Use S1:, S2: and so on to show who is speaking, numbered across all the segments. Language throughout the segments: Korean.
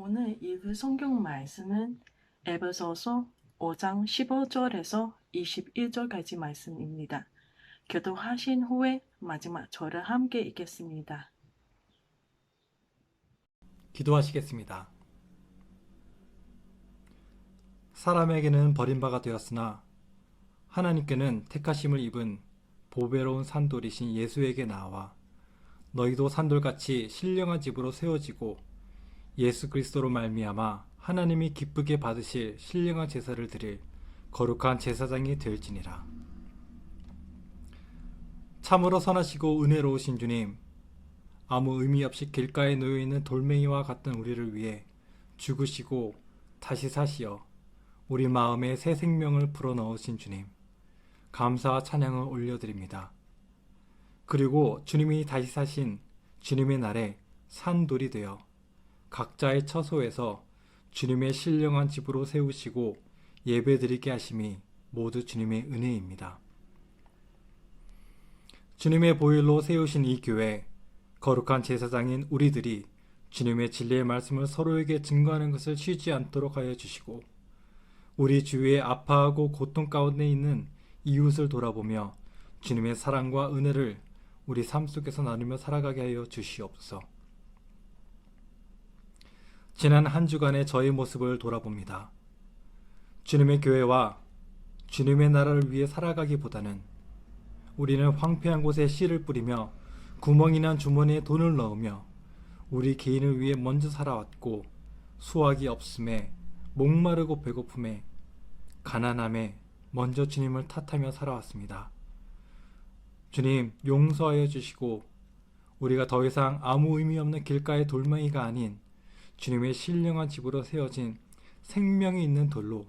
S1: 오늘 읽을 성경 말씀은 에베소서 5장 15절에서 21절까지 말씀입니다. 교도하신 후에 마지막 절을 함께 읽겠습니다.
S2: 기도하시겠습니다. 사람에게는 버림바가 되었으나 하나님께는 택하심을 입은 보배로운 산돌이신 예수에게 나와 너희도 산돌같이 신령한 집으로 세워지고 예수 그리스도로 말미암아 하나님이 기쁘게 받으실 신령한 제사를 드릴 거룩한 제사장이 될지니라. 참으로 선하시고 은혜로우신 주님, 아무 의미 없이 길가에 놓여 있는 돌멩이와 같은 우리를 위해 죽으시고 다시 사시어 우리 마음에 새 생명을 불어넣으신 주님, 감사와 찬양을 올려드립니다. 그리고 주님이 다시 사신 주님의 날에 산돌이 되어 각자의 처소에서 주님의 신령한 집으로 세우시고 예배드리게 하심이 모두 주님의 은혜입니다. 주님의 보일로 세우신 이 교회, 거룩한 제사장인 우리들이 주님의 진리의 말씀을 서로에게 증거하는 것을 쉬지 않도록 하여 주시고 우리 주위에 아파하고 고통 가운데 있는 이웃을 돌아보며 주님의 사랑과 은혜를 우리 삶 속에서 나누며 살아가게 하여 주시옵소서. 지난 한 주간의 저의 모습을 돌아봅니다. 주님의 교회와 주님의 나라를 위해 살아가기보다는 우리는 황폐한 곳에 씨를 뿌리며 구멍이 난 주머니에 돈을 넣으며 우리 개인을 위해 먼저 살아왔고 수확이 없음에 목마르고 배고픔에 가난함에 먼저 주님을 탓하며 살아왔습니다. 주님 용서하여 주시고 우리가 더 이상 아무 의미 없는 길가의 돌멩이가 아닌 주님의 신령한 집으로 세워진 생명이 있는 돌로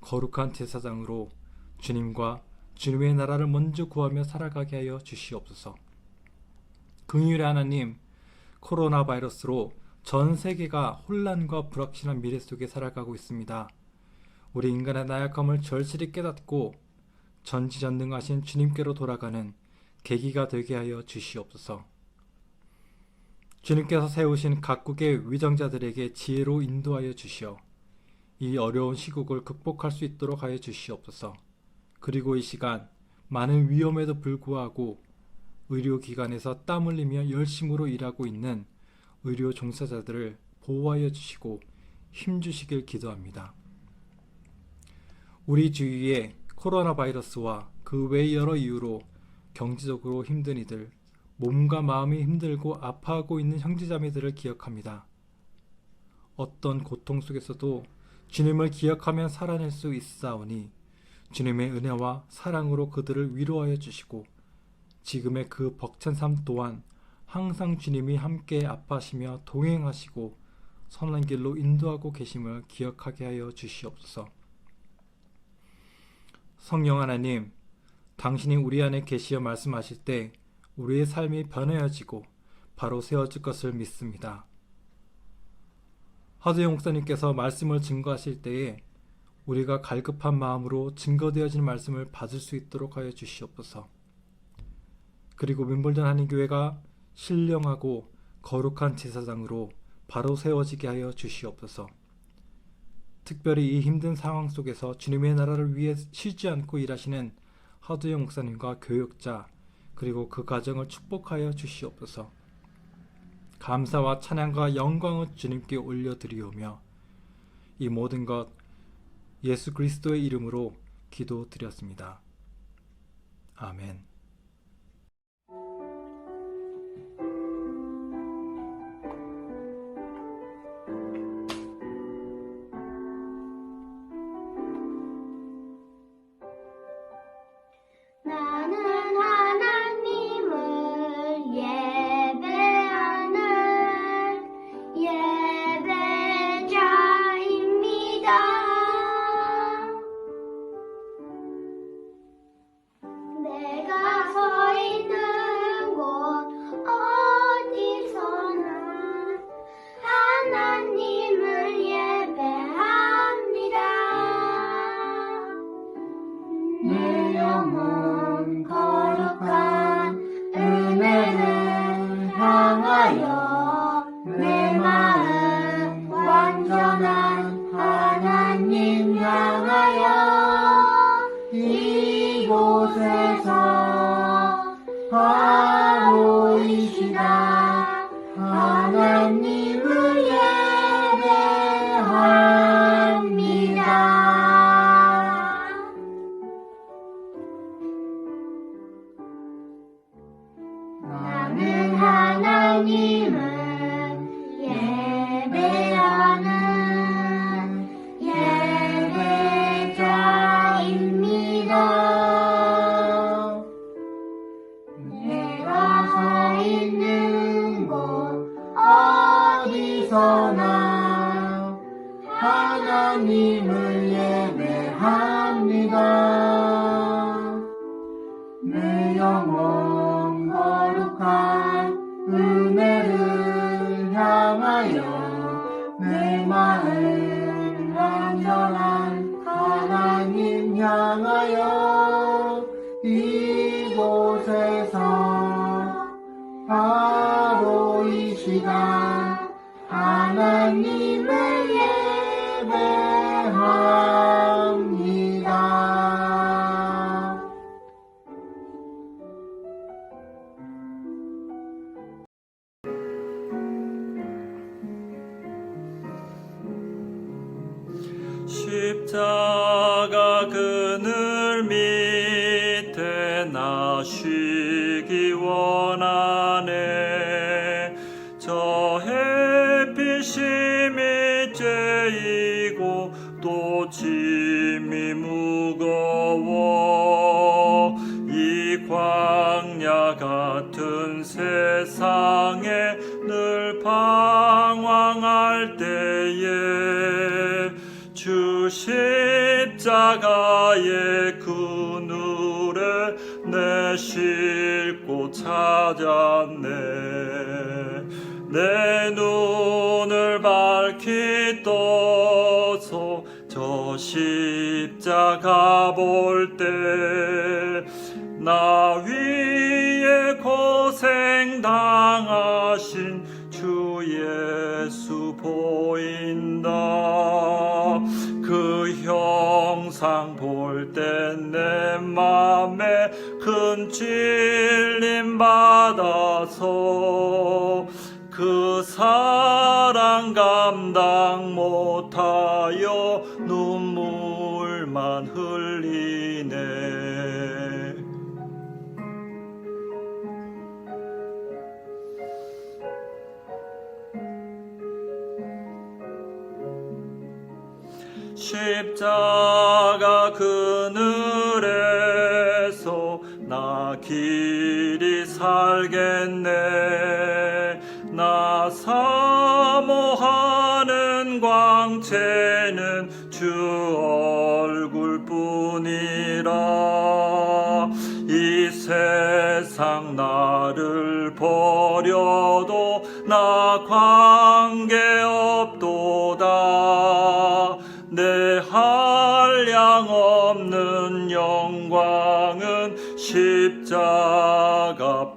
S2: 거룩한 제사장으로 주님과 주님의 나라를 먼저 구하며 살아가게 하여 주시옵소서. 긍휼의 하나님, 코로나 바이러스로 전 세계가 혼란과 불확실한 미래 속에 살아가고 있습니다. 우리 인간의 나약함을 절실히 깨닫고 전지전능하신 주님께로 돌아가는 계기가 되게 하여 주시옵소서. 주님께서 세우신 각국의 위정자들에게 지혜로 인도하여 주시어 이 어려운 시국을 극복할 수 있도록 하여 주시옵소서. 그리고 이 시간 많은 위험에도 불구하고 의료기관에서 땀 흘리며 열심으로 일하고 있는 의료 종사자들을 보호하여 주시고 힘주시길 기도합니다. 우리 주위에 코로나 바이러스와 그 외 여러 이유로 경제적으로 힘든 이들, 몸과 마음이 힘들고 아파하고 있는 형제자매들을 기억합니다. 어떤 고통 속에서도 주님을 기억하며 살아낼 수 있사오니 주님의 은혜와 사랑으로 그들을 위로하여 주시고 지금의 그 벅찬 삶 또한 항상 주님이 함께 아파하시며 동행하시고 선한 길로 인도하고 계심을 기억하게 하여 주시옵소서. 성령 하나님, 당신이 우리 안에 계시어 말씀하실 때 우리의 삶이 변해야지고 바로 세워질 것을 믿습니다. 하두영 목사님께서 말씀을 증거하실 때에 우리가 갈급한 마음으로 증거되어진 말씀을 받을 수 있도록 하여 주시옵소서. 그리고 민볼전 한인교회가 신령하고 거룩한 제사장으로 바로 세워지게 하여 주시옵소서. 특별히 이 힘든 상황 속에서 주님의 나라를 위해 쉬지 않고 일하시는 하두영 목사님과 교육자 그리고 그 가정을 축복하여 주시옵소서. 감사와 찬양과 영광을 주님께 올려드리오며 이 모든 것 예수 그리스도의 이름으로 기도드렸습니다. 아멘.
S3: 나는 i Amen. 하나님을 예배합니다. 내 영혼 거룩한 은혜를 향하여 내 마음
S4: 그늘 밑에 나 쉬기 원하네. 저 햇빛이 밑죄이고 또 짐이 무거워. 이 광야 같은 세상에 늘 방황할 때에 주십 내 쉴 곳 찾았네. 내 눈을 밝히 떠서 저 십자가 볼 때 나 위에 고생 당하신 주 예수 보인다. 그 형상 볼 때 내 맘에 큰 찔림 받아서 그 사랑 감당 못하여 눈물만 흘리네. 십자가 그늘에서 나 길이 살겠네. 나 사모하는 광채는 주 얼굴뿐이라. 이 세상 나를 버려도 나 관계없도다. 내 한량 없는 영광은 Jaga